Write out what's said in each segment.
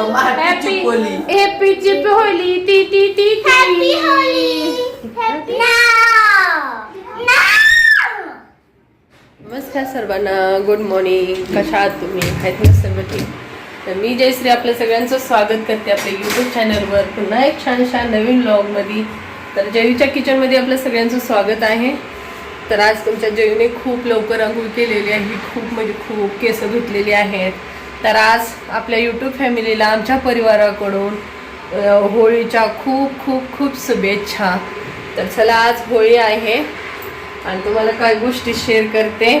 Mamma happy चिपोली happy चिप होली ती ती ती हॅपी होली. हॅपी नमस्कार सर्वांना गुड मॉर्निंग कशा आहात तुम्ही? आहेत ना सर्व ठीक? तर मी जयश्री आपल्या सगळ्यांचं स्वागत करते आपल्या यूट्यूब चॅनलवर पुन्हा एक छान छान नवीन ब्लॉगमध्ये तर जयूच्या किचनमध्ये आपलं सगळ्यांचं स्वागत आहे. तर आज तुमच्या जयूने खूप लवकर आंघोळ केलेली आहे. खूप म्हणजे खूप केस धुतलेली आहेत. तर आज आपल्या यूट्यूब फॅमिलीला आमच्या परिवाराकडून होळीच्या खूप खूप खूप शुभेच्छा. तर चला आज होळी आहे. आणि तुम्हाला काय गोष्टी शेअर करते.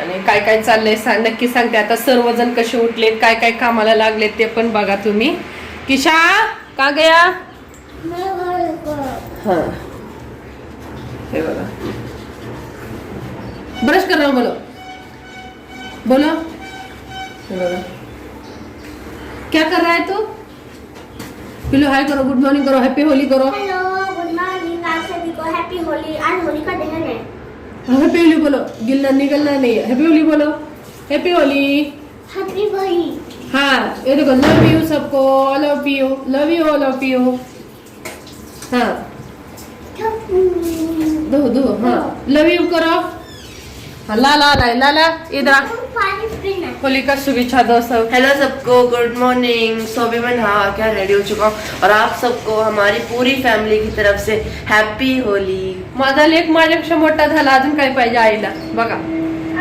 आणि काय काय चाललंय सांग नक्की सांगते. आता सर्वजण कसे उठलेत काय काय कामाला लागलेत ते पण बघा तुम्ही. किशा का गया? हा. हे बघा. ब्रश कर बोलो बोलो क्या कर रहा है तू? तो? पिलो हाय करो गुड मॉर्निंग करो हैप्पी होली करो। हेलो गुड मॉर्निंग आप सभी को हैप्पी होली आज होली का दहन है। हैप्पी होली बोलो गिलना निकलना नहीं है हैप्पी होली बोलो। हैप्पी होली। हैप्पी होली। हाँ ये देखो लव यू सबको love you love you love you हाँ। दो दो हाँ। लव यू करो। हाँ ला ला ला ला इधर आ। होली का शुभेच्छा दो सब। हेलो सबको गुड मॉर्निंग सो अभी मैं नहा क्या रेडी हो चुका हूँ? और आप सबको हमारी पूरी फैमिली की तरफ से हैप्पी होली। माझा लेख माझ्यापेक्षा मोठा झाला अजून काय पाहिजे आईला. बघा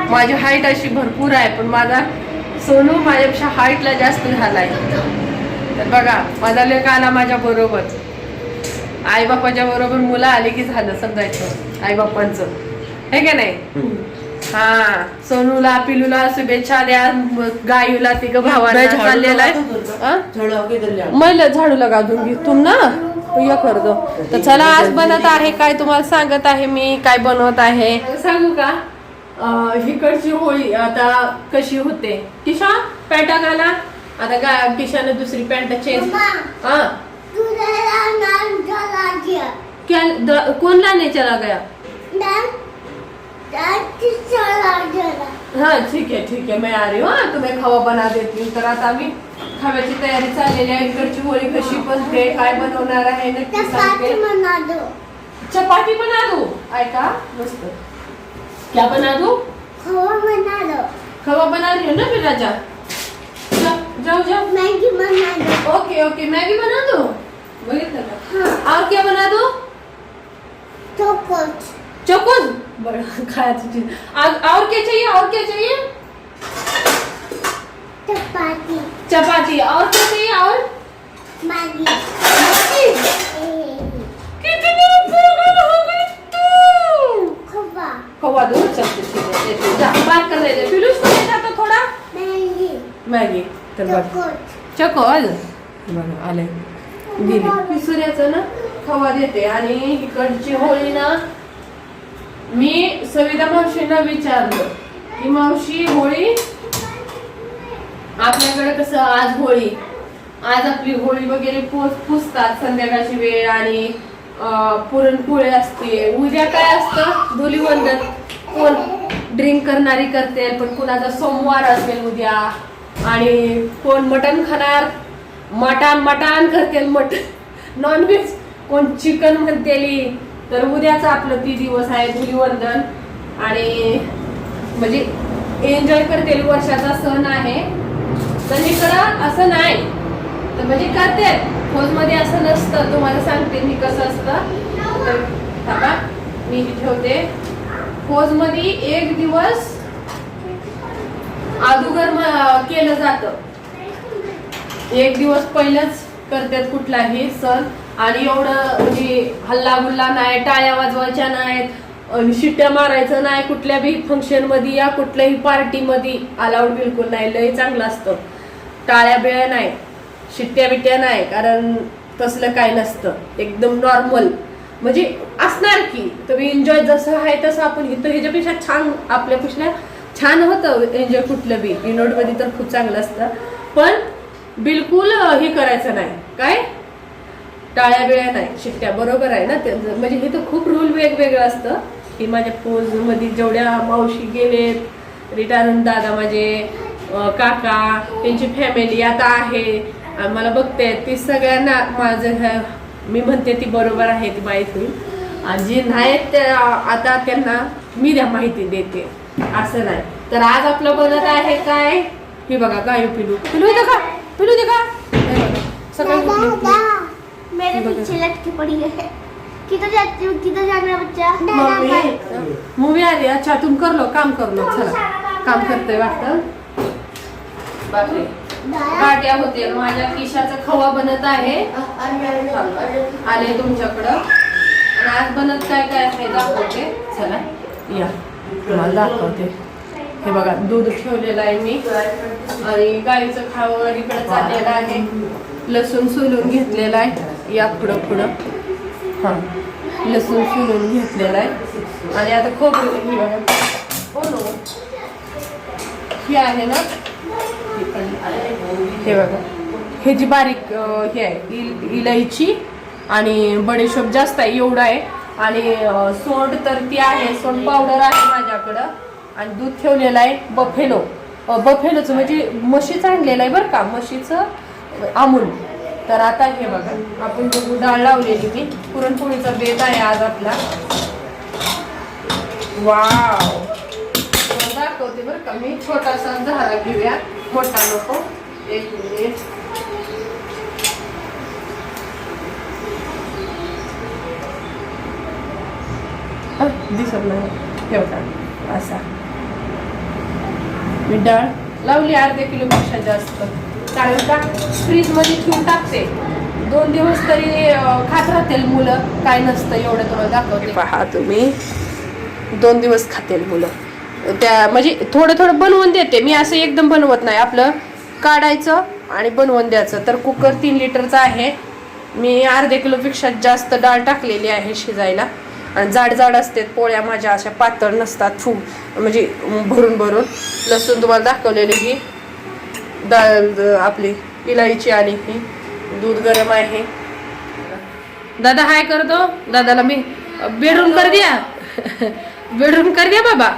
माझी हाईट अशी भरपूर आहे पण माझा सोनू माझ्यापेक्षा हाईटला जास्त झालाय. तर बघा माझा लेख आला माझ्या बरोबर. आई बापाच्या बरोबर मुलं आली की झालं समजायचं आई बापांचं हे का नाही? हा सोनूला पिलूला शुभेच्छा द्या. गायूला तिघ झाड़ू चाललेला आहे? झाड़ू। मैल लगा दूंगी तुम ना? तो ये कर तर चला आज बनत आहे काय तुम्हाला सांगत आहे मी काय बनवत आहे? सांगू का? अं, इकडची होळी आता कशी होते? किशा पॅन्ट घाला. आता गा किशाने दुसरी पॅन्ट चेंज हा दूसरा नाम चला गया? हाँ ठीक है ठीक है मैं आ रही हूँ हाँ, तुम्हें खवा बना देती हूँ। तर आता आम्ही खाव्याची तयारी चाललेली आहे. इकडची होळी कशी बनते काय बनवणार आहे नक्की चपाती सांगते बना दो. चपाती बना दू? ऐका मस्त. क्या बना दू? खवा बना दो. खवा बना रही हूँ ना फिर राजा? जाओ जाओ मैगी बना दो. ओके ओके मैगी बना दो? का? हाँ. और क्या बना दो? चोकोच. चौकोन बड़ा खाया चीज और और क्या चाहिए और क्या चाहिए? चपाती. चपाती. और क्या चाहिए और? मैगी. कितनी पागल हो गई तू? खवा खवा दो चल ठीक है देती हूँ। जा बात कर उसको देता तो थोड़ा। मैगी. मॅगी तर बघ चकोल. बघा आले. गेली. सूर्याचं ना खवा देते. आणि इकडची होळी ना मी सविता मावशींना विचारलं की मावशी होळी? आपल्याकडे कसं आज होळी? आज आपली होळी वगैरे पुसतात संध्याकाळची वेळ आणि पुरणपोळी असते. उद्या काय असतं? धुलीवंदन. कोण ड्रिंक करणारी करते पण कुणाचा सोमवार असेल उद्या. आणि कोण मटण खाणार? मटण मटण करते मटण. नॉनव्हेज कोण चिकन म्हणतेली. तर उद्याच आपलं ती दिवस आहे धुलीवंदन. आणि म्हणजे एन्जॉय करते वर्षाचा सण आहे. तर इकडं असं नाही. तर म्हणजे करते. फोजमध्ये असं नसतं. तुम्हाला सांगते मी कसं असतं. तर थांबा. मी ठेवते. फोजमध्ये एक दिवस अगोदर केलं जातं. एक दिवस पहिलंच करतात कुठलाही सण. आणि एवढं म्हणजे हल्ला गुल्ला नाही टाळ्या वाजवायच्या नाहीत आणि शिट्ट्या मारायचं नाही कुठल्या बी फंक्शनमध्ये या कुठल्याही पार्टी मध्ये अलाउड बिलकुल नाही. लय चांगलं असतं. टाळ्या बिळ्या नाही शिट्ट्या बिट्ट्या नाही कारण तसलं काय नसतं. एकदम नॉर्मल म्हणजे असणार की तुम्ही एन्जॉय जसं आहे तसं आपण इथं ह्याच्यापेक्षा छान आपल्यापेक्षा छान होतं एन्जॉय कुठलं बी. मध्ये तर खूप चांगलं असतं. पण बिलकुल हे करायचं नाही. काय? टाळ्या बिळ्या नाही शिट्ट्या बरोबर आहे ना? ते म्हणजे हे तर खूप रूल वेगवेगळं असतं. की माझ्या पोजमध्ये जेवढ्या मावशी गेलेत रिटायरमेंट दादा माझे काका त्यांची फॅमिली आता आहे मला बघते ती सगळ्यांना माझं मी म्हणते ती बरोबर आहे ती माहीत आणि जे नाहीत ते आता त्यांना मी द्या माहिती देते. असं नाही. तर आज आपलं बनत आहे काय? हे बघा गायू पिलू. पिलू दे का पिलू दे का हे मेरे पीछे लटकी पड़ी है। किधर जाती हो? किधर जाना है बच्चा? मम्मी मूवी आली अच्छा तुम कर लो काम कर लो। चला। काम करतोय वाटतं? बापरे। गाट्या होते माझ्या किशाचा खवा बनत आहे. आले तुमच्याकडं. आणि आज बनत काय काय आहे दाखवते. चला या. तुम्हाला दाखवते. हे बघा दूध ठेवलेलं आहे मी. आणि गाईचं खावं इकडे चाललेलं आहे. लसूण सोलून घेतलेला आहे. या पुढं पुढं. हां. लसूण सोलून घेतलेला आहे. आणि आता खोबरं हो ही आहे ना. हे बघा. हे जी बारीक हे आहे. इल- इलायची आणि बडेशोप जास्त आहे एवढं आहे. आणि सोड तर ती आहे. सोड पावडर आहे माझ्याकडं. आणि दूध ठेवलेलं आहे बफेलो. बफेलोचं म्हणजे म्हशीचं आणलेलं आहे बरं का? म्हशीचं अमूल तर आता हे बघा आपण बघू डाळ लावलेली मी पुरणपोळीचा बेत आहे आज आपला. वाव! दाखवते बरं का मी छोटासा झाला घेऊया. मोठा नको एक मिनिट. दिसत नाही. ठेवता असा. मी डाळ लावली अर्धा किलोपेक्षा जास्त. कारण का? फ्रीजमध्ये ठेवून टाकते. दोन दिवस तरी खात राहतील मुलं. काय नसतं एवढं तुम्हाला दाखवते. पहा तुम्ही. दोन दिवस खातील मुलं. त्या म्हणजे थोडं थोडं बनवून देते. मी असं एकदम बनवत नाही. आपलं काढायचं आणि बनवून द्यायचं. तर कुकर तीन लिटरचा आहे. मी अर्धे किलोपेक्षा जास्त डाळ टाकलेली आहे शिजायला. आणि जाड जाड असते. पोळ्या माझ्या अशा पातळ नसतात. फू म्हणजे भरून भरून. लसूण तुम्हाला दाखवलेली ही. द- आपली इलायची आणि ही दूध गरम आहे. दादा हाय करतो. दादाला मी बेडरूम कर द्या. बेडरूम कर द्या बाबा.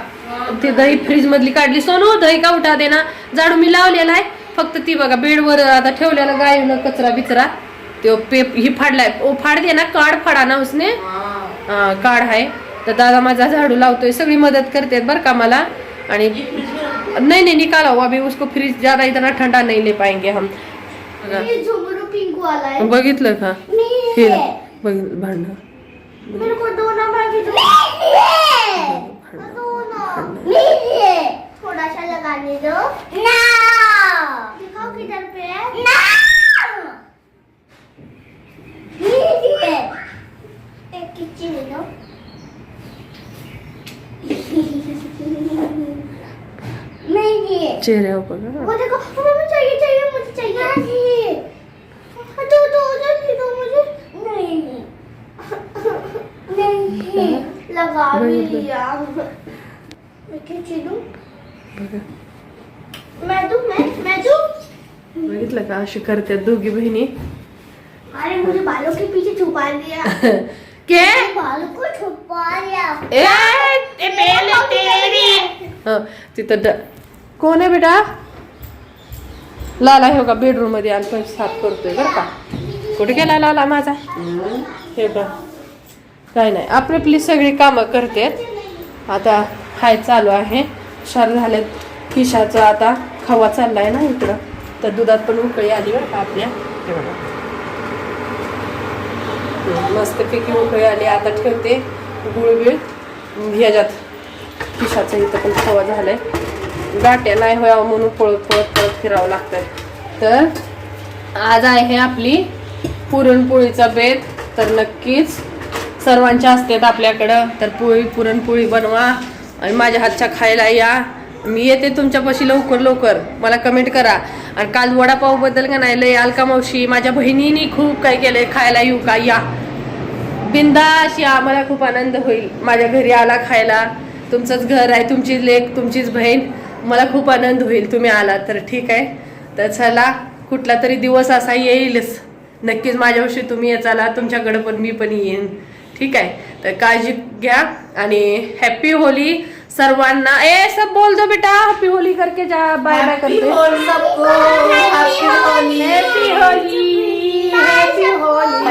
ते दही फ्रीज मधली काढली. सोनू दही का उठा दे ना झाडू मी लावलेला आहे. फक्त ती बघा बेडवर आता ठेवलेला गायनं कचरा बिचरा. तो पेप ही फाडलाय. ओ फाड दे ना. काढ फाडा ना उसने. काढ आहे तर दादा माझा झाडू लावतोय. सगळी मदत करते बरं का मला. आणि नहीं नहीं निकालो अभी उसको फ्रिज ज्यादा इतना ठंडा नहीं ले पाएंगे हम। ये झुमरू पिंक वाला है। बघितलं का नहीं हे। है बघितलं भांडण मेरे को दो नंबर की नहीं है। दो ना। नहीं है। थोड़ा सा लगाने दो। ना। दिखाओ किधर पे है। ना। नहीं है। एक किच्ची ले। नहीं है वो देखो वो मुझे चाहिए चाहिए मुझे चाहिए। दो दो जल्दी दो मुझे। नहीं। नहीं। लगा भी लिया। मैं क्या चीजू मैं दूँ मैं मैं दूँ? बघितलं का अशी करतात दोघी बहिणी अरे मुझे बालों के पीछे छुपा दिया। के बालों को छुपा दिया। ए, ते पहले तेरी. हं, तिथं ड- कोण आहे बेटा? लाला हे का बेडरूममध्ये आणि साफ करतोय बरं का. कुठे गेला लाला माझा? हे बघ. काय नाही आपली आपली सगळी कामं करते. आता हाय चालू आहे. शार झालेत खिशाचा आता खवा चाललाय ना इकडं. तर दुधात पण उकळी आली बरं का आपल्या. मस्त पैकी उकळी आली. आता ठेवते गुळबिळ. ह्याच्यात खिशाचं इथं पण खवा झालाय. गाट्या नाही व्हावं म्हणून पळत पळत पळत फिरावं लागतं तर आज आहे आपली पुरणपोळीचा बेत. तर नक्कीच सर्वांच्या असतात आपल्याकडं. तर पोळी पुरणपोळी बनवा आणि माझ्या हातच्या खायला या. मी येते तुमच्यापाशी लवकर लवकर. मला कमेंट करा. आणि काल वडापावबद्दल का नाही लय अलका मावशी. माझ्या बहिणीने खूप काय केलंय खायला येऊ का? या. बिंदाश या. मला खूप आनंद होईल. माझ्या घरी आला खायला. तुमचंच घर आहे तुमची लेक तुमचीच बहीण. मला खूप आनंद होईल. तुम्ही आला तर ठीक आहे. तर चला कुठला तरी दिवस असा येईलच. नक्कीच माझ्याविषयी तुम्ही चला तुमच्याकडे पण मी पण येईन. ठीक आहे. तर काळजी घ्या आणि हॅप्पी होली सर्वांना. ए सब बोल दो बेटा. हैप्पी होली करके जा. बाय बाय करते. Happy Holi. Happy Holi. Happy Holi.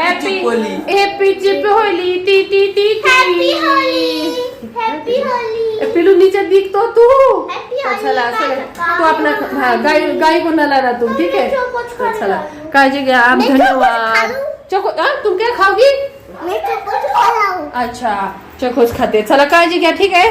Happy Holi. ए, पिलू नीचे दिख तो तू। Happy तो होली चला काय चला नका. तू अपना हाँ गाय गाय को नला ना तुम ठीक है? मैं चोकोच तो चला। खाऊंगा। काळजी घ्या आप मैं चोकोच धन्यवाद खाऊं। चोको हाँ तुम क्या खाओगी? मी चोकोच खाऊ। अच्छा चकोच खाते। चला काळजी घ्या ठीक आहे